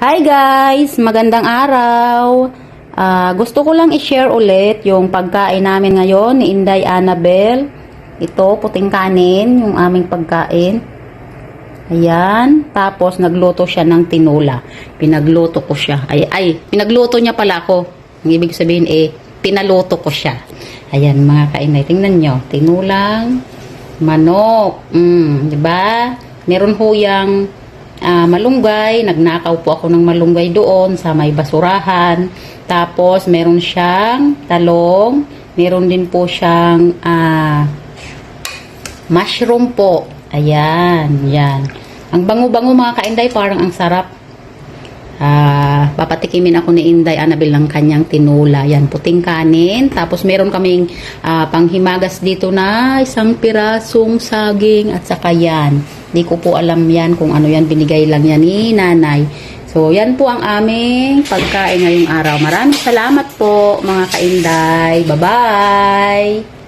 Hi guys! Magandang araw! Ah, gusto ko lang i-share ulit yung pagkain namin ngayon ni Inday Annabel. Ito, puting kanin, yung aming pagkain. Ayan. Tapos, nagluto siya ng tinula. Pinagluto ko siya. Ay, ay, pinagluto niya pala ako. Ang ibig sabihin eh, pinaluto ko siya. Ayan, mga kainay. Tingnan nyo. Tinulang manok. Mm, ba? Meron ho yung ah, malunggay. Nagnakaw po ako ng malunggay doon sa may basurahan. Tapos, meron siyang talong. Meron din po siyang ah, mushroom po. Ayan, yan. Ang bango-bango mga kainday, parang ang sarap. Ah, papatikimin ako ni Inday Annabel ng kanyang tinula. Yan, puting kanin. Tapos meron kaming ah, panghimagas dito na isang pirasong saging at saka yan. Di ko po alam yan kung ano yan. Binigay lang yan ni nanay. So, yan po ang aming pagkain ngayong araw. Maraming salamat po mga kainday. Bye-bye!